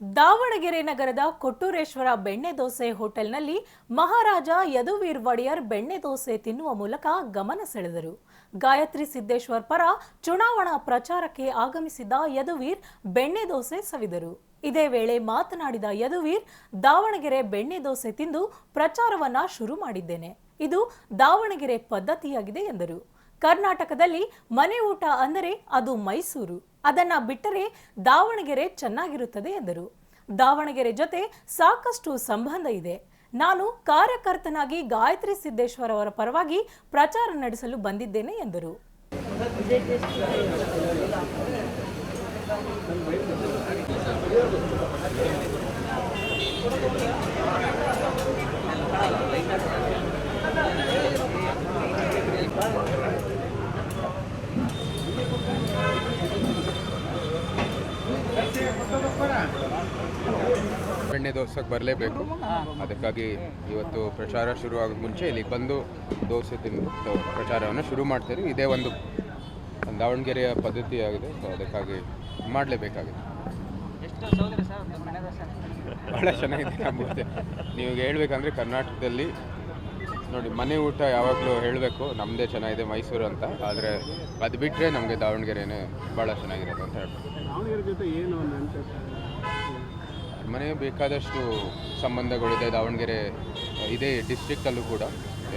ದಾವಣಗೆರೆ ನಗರದ ಕೊಟ್ಟೂರೇಶ್ವರ ಬೆಣ್ಣೆ ದೋಸೆ ಹೋಟೆಲ್ನಲ್ಲಿ ಮಹಾರಾಜ ಯದುವೀರ್ ಒಡೆಯರ್ ಬೆಣ್ಣೆ ದೋಸೆ ತಿನ್ನುವ ಮೂಲಕ ಗಮನ ಸೆಳೆದರು. ಗಾಯತ್ರಿ ಸಿದ್ದೇಶ್ವರ್ ಪರ ಚುನಾವಣಾ ಪ್ರಚಾರಕ್ಕೆ ಆಗಮಿಸಿದ ಯದುವೀರ್ ಬೆಣ್ಣೆ ದೋಸೆ ಸವಿದರು. ಇದೇ ವೇಳೆ ಮಾತನಾಡಿದ ಯದುವೀರ್, ದಾವಣಗೆರೆ ಬೆಣ್ಣೆ ದೋಸೆ ತಿಂದು ಪ್ರಚಾರವನ್ನ ಶುರು ಮಾಡಿದ್ದೇನೆ. ಇದು ದಾವಣಗೆರೆ ಪದ್ಧತಿಯಾಗಿದೆ ಎಂದರು. ಕರ್ನಾಟಕದಲ್ಲಿ ಮನೆ ಊಟ ಅಂದರೆ ಅದು ಮೈಸೂರು. ಅದನ್ನ ಬಿಟ್ಟರೆ ದಾವಣಗೆರೆ ಚೆನ್ನಾಗಿರುತ್ತದೆ ಎಂದರು. ದಾವಣಗೆರೆ ಜೊತೆ ಸಾಕಷ್ಟು ಸಂಬಂಧ ಇದೆ. ನಾನು ಕಾರ್ಯಕರ್ತನಾಗಿ ಗಾಯತ್ರಿ ಸಿದ್ದೇಶ್ವರ ಅವರ ಪರವಾಗಿ ಪ್ರಚಾರ ನಡೆಸಲು ಬಂದಿದ್ದೇನೆ ಎಂದರು. ಬೆಣ್ಣೆ ದೋಸೆಗೆ ಬರಲೇಬೇಕು. ಅದಕ್ಕಾಗಿ ಇವತ್ತು ಪ್ರಚಾರ ಶುರುವಾಗ ಮುಂಚೆ ಇಲ್ಲಿಗೆ ಬಂದು ದೋಸೆ ತಿಂದು ಪ್ರಚಾರವನ್ನು ಶುರು ಮಾಡ್ತೀವಿ ಇದೇ ಒಂದು ದಾವಣಗೆರೆಯ ಪದ್ಧತಿಯಾಗಿದೆ. ಸೊ ಅದಕ್ಕಾಗಿ ಮಾಡಲೇಬೇಕಾಗಿದೆ. ಭಾಳ ಚೆನ್ನಾಗಿದೆ ನಮ್ಮ ನೀವು ಹೇಳ್ಬೇಕಂದ್ರೆ ಕರ್ನಾಟಕದಲ್ಲಿ ನೋಡಿ ಮನೆ ಊಟ ಯಾವಾಗಲೂ ಹೇಳಬೇಕು ನಮ್ಮದೇ ಚೆನ್ನಾಗಿದೆ ಮೈಸೂರು ಅಂತ ಆದರೆ ಅದು ಬಿಟ್ಟರೆ ನಮಗೆ ದಾವಣಗೆರೆನೇ ಭಾಳ ಚೆನ್ನಾಗಿರೋದು ಅಂತ ಹೇಳ್ಬೋದು. ಮನೆ ಬೇಕಾದಷ್ಟು ಸಂಬಂಧಗಳಿದೆ ದಾವಣಗೆರೆ ಇದೇ ಡಿಸ್ಟ್ರಿಕ್ಟಲ್ಲೂ ಕೂಡ.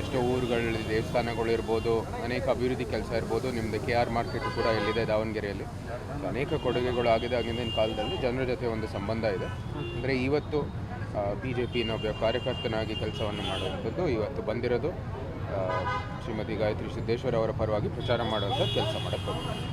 ಎಷ್ಟೋ ಊರುಗಳಲ್ಲಿ ದೇವಸ್ಥಾನಗಳು ಇರ್ಬೋದು ಅನೇಕ ಅಭಿವೃದ್ಧಿ ಕೆಲಸ ಇರ್ಬೋದು ನಿಮ್ಮದು ಕೆ ಆರ್ ಮಾರ್ಕೆಟ್ ಕೂಡ ಇಲ್ಲಿದೆ ದಾವಣಗೆರೆಯಲ್ಲಿ. ಅನೇಕ ಕೊಡುಗೆಗಳು ಆಗಿದೆ ಆಗಿನ ಕಾಲದಲ್ಲಿ ಜನರ ಜೊತೆ ಒಂದು ಸಂಬಂಧ ಇದೆ. ಅಂದರೆ ಇವತ್ತು ಬಿ ಜೆ ಪಿನ ಒಬ್ಬ ಕಾರ್ಯಕರ್ತನಾಗಿ ಕೆಲಸವನ್ನು ಮಾಡುವಂಥದ್ದು ಇವತ್ತು ಬಂದಿರೋದು ಶ್ರೀಮತಿ ಗಾಯತ್ರಿ ಸಿದ್ದೇಶ್ವರ ಅವರ ಪರವಾಗಿ ಪ್ರಚಾರ ಮಾಡುವಂಥ ಕೆಲಸ ಬಂದಿದೆ